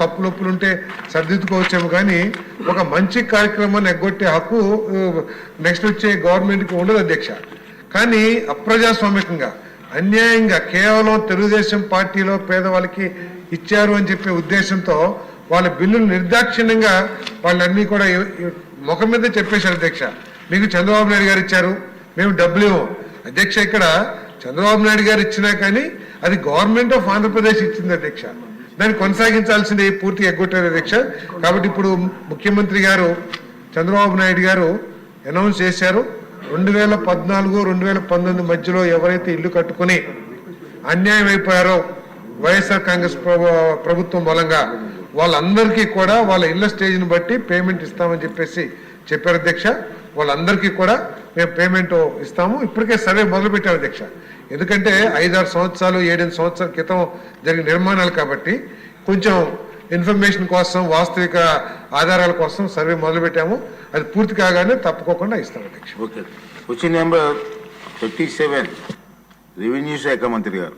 తప్పులొప్పులు ఉంటే సరిదిద్దుకోవచ్చేమో కానీ ఒక మంచి కార్యక్రమాన్ని ఎగ్గొట్టే హక్కు నెక్స్ట్ వచ్చే గవర్నమెంట్కి ఉండదు అధ్యక్ష. కానీ అప్రజాస్వామికంగా అన్యాయంగా కేవలం తెలుగుదేశం పార్టీలో పేదవాళ్ళకి ఇచ్చారు అని చెప్పే ఉద్దేశంతో వాళ్ళ బిల్లులు నిర్దాక్షిణ్యంగా వాళ్ళన్నీ కూడా ముఖం మీద చెప్పేశారు అధ్యక్ష. మీకు చంద్రబాబు నాయుడు గారు ఇచ్చారు మేము డబ్బులు ఇవ్వం. అధ్యక్ష ఇక్కడ చంద్రబాబు నాయుడు గారు ఇచ్చినా కానీ అది గవర్నమెంట్ ఆఫ్ ఆంధ్రప్రదేశ్ ఇచ్చింది అధ్యక్ష. దాన్ని కొనసాగించాల్సింది పూర్తి ఎగ్గొట్టారు అధ్యక్ష కాబట్టి ఇప్పుడు ముఖ్యమంత్రి గారు చంద్రబాబు నాయుడు గారు అనౌన్స్ చేశారు. రెండు వేల పద్నాలుగు రెండు వేల పంతొమ్మిది మధ్యలో ఎవరైతే ఇల్లు కట్టుకుని అన్యాయం అయిపోయారో వైఎస్ఆర్ కాంగ్రెస్ ప్రభుత్వం మూలంగా వాళ్ళందరికీ కూడా వాళ్ళ ఇళ్ళ స్టేజ్ని బట్టి పేమెంట్ ఇస్తామని చెప్పేసి చెప్పారు అధ్యక్ష వాళ్ళందరికీ కూడా మేము పేమెంట్ ఇస్తాము. ఇప్పటికే సర్వే మొదలు పెట్టారు అధ్యక్ష. ఎందుకంటే ఐదారు సంవత్సరాలు ఏడెనిమిది సంవత్సరాల క్రితం జరిగిన నిర్మాణాలు కాబట్టి కొంచెం ఇన్ఫర్మేషన్ కోసం వాస్తవిక ఆధారాల కోసం సర్వే మొదలు పెట్టాము అది పూర్తి కాగానే తప్పుకోకుండా ఇస్తాం అధ్యక్ష. Okay. Question number thirty seven revenue శాఖ మంత్రి గారు.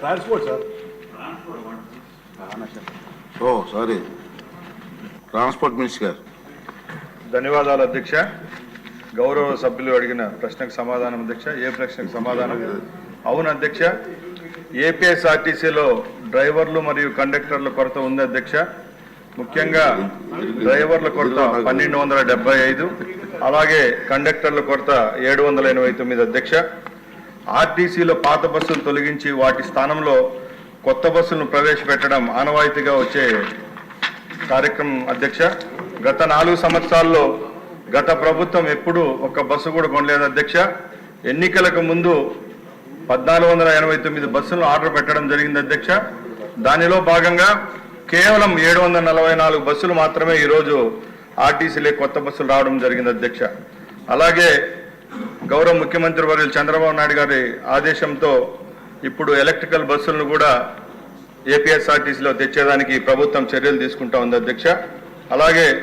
Transport sir. Oh sorry. Transport minister గారు. ధన్యవాదాలు అధ్యక్ష. గౌరవ సభ్యులు అడిగిన ప్రశ్నకు సమాధానం అధ్యక్ష. ఏ ప్రశ్నకు సమాధానం? అవును అధ్యక్ష. ఏపీఎస్ఆర్టీసీలో డ్రైవర్లు మరియు కండక్టర్ల కొరత ఉంది అధ్యక్ష. ముఖ్యంగా డ్రైవర్ల కొరత పన్నెండు వందల డెబ్బై ఐదు అలాగే కండక్టర్ల కొరత ఏడు వందల ఎనభై తొమ్మిది అధ్యక్ష. ఆర్టీసీలో పాత బస్సులు తొలగించి వాటి స్థానంలో కొత్త బస్సులను ప్రవేశపెట్టడం ఆనవాయితీగా వచ్చే కార్యక్రమం అధ్యక్ష గత నాలుగు సంవత్సరాల్లో గత ప్రభుత్వం ఎప్పుడూ ఒక్క బస్సు కూడా కొనలేదు అధ్యక్ష. ఎన్నికలకు ముందు పద్నాలుగు వందల ఎనభై తొమ్మిది బస్సులను ఆర్డర్ పెట్టడం జరిగింది అధ్యక్ష. దానిలో భాగంగా కేవలం ఏడు వందల నలభై నాలుగు బస్సులు మాత్రమే ఈరోజు ఆర్టీసీలే కొత్త బస్సులు రావడం జరిగింది అధ్యక్ష. అలాగే గౌరవ ముఖ్యమంత్రి వర్యులు చంద్రబాబు నాయుడు గారి ఆదేశంతో ఇప్పుడు ఎలక్ట్రికల్ బస్సులను కూడా ఏపీఎస్ఆర్టీసీలో తెచ్చేదానికి ప్రభుత్వం చర్యలు తీసుకుంటా ఉంది అధ్యక్ష. అలాగే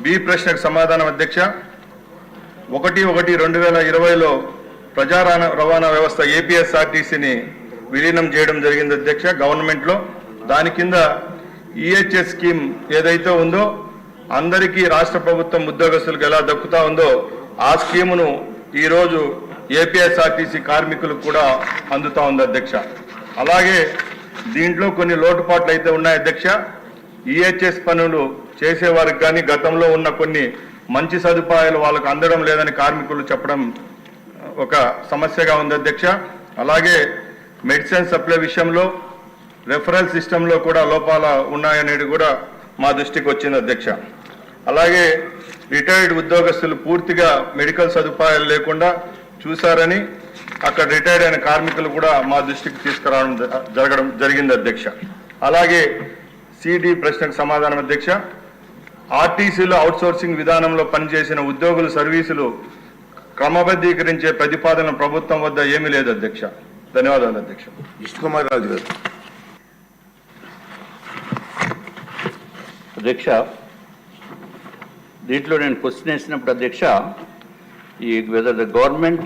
బి ప్రశ్నకు సమాధానం అధ్యక్ష. ఒకటి ఒకటి రెండు వేల ఇరవైలో ప్రజా రవాణా- రవాణా వ్యవస్థ ఏపీఎస్ఆర్టీసీని విలీనం చేయడం జరిగింది అధ్యక్ష గవర్నమెంట్లో. దాని కింద ఈహెచ్ఎస్ స్కీమ్ ఏదైతే ఉందో అందరికీ రాష్ట్ర ప్రభుత్వం ఉద్యోగస్తులకు ఎలా దక్కుతా ఉందో ఆ స్కీమును ఈరోజు ఏపీఎస్ఆర్టీసీ కార్మికులకు కూడా అందుతా ఉంది అధ్యక్ష. అలాగే దీంట్లో కొన్ని లోటుపాట్లు అయితే ఉన్నాయి అధ్యక్ష. ఈహెచ్ఎస్ పనులు చేసేవారికి కానీ గతంలో ఉన్న కొన్ని మంచి సదుపాయాలు వాళ్ళకు అందడం లేదని కార్మికులు చెప్పడం ఒక సమస్యగా ఉంది అధ్యక్ష. అలాగే మెడిసిన్ సప్లై విషయంలో రెఫరల్ సిస్టంలో కూడా లోపాల ఉన్నాయనేది కూడా మా దృష్టికి వచ్చింది అధ్యక్ష. అలాగే రిటైర్డ్ ఉద్యోగస్తులు పూర్తిగా మెడికల్ సదుపాయాలు లేకుండా చూశారని అక్కడ రిటైర్డ్ అయిన కార్మికులు కూడా మా దృష్టికి తీసుకురావడం జ- జరగడం జరిగింది అధ్యక్ష. అలాగే సిడి ప్రశ్నకు సమాధానం అధ్యక్ష. ఆర్టీసీలో అవుట్సోర్సింగ్ విధానంలో పనిచేసిన ఉద్యోగుల సర్వీసులు క్రమబద్ధీకరించే ప్రతిపాదన ప్రభుత్వం వద్ద ఏమీ లేదు అధ్యక్ష. ధన్యవాదాలు అధ్యక్ష. విష్ణు కుమార్ రాజు గారు. అధ్యక్ష దీంట్లో నేను క్వశ్చన్ వేసినప్పుడు అధ్యక్ష whether the government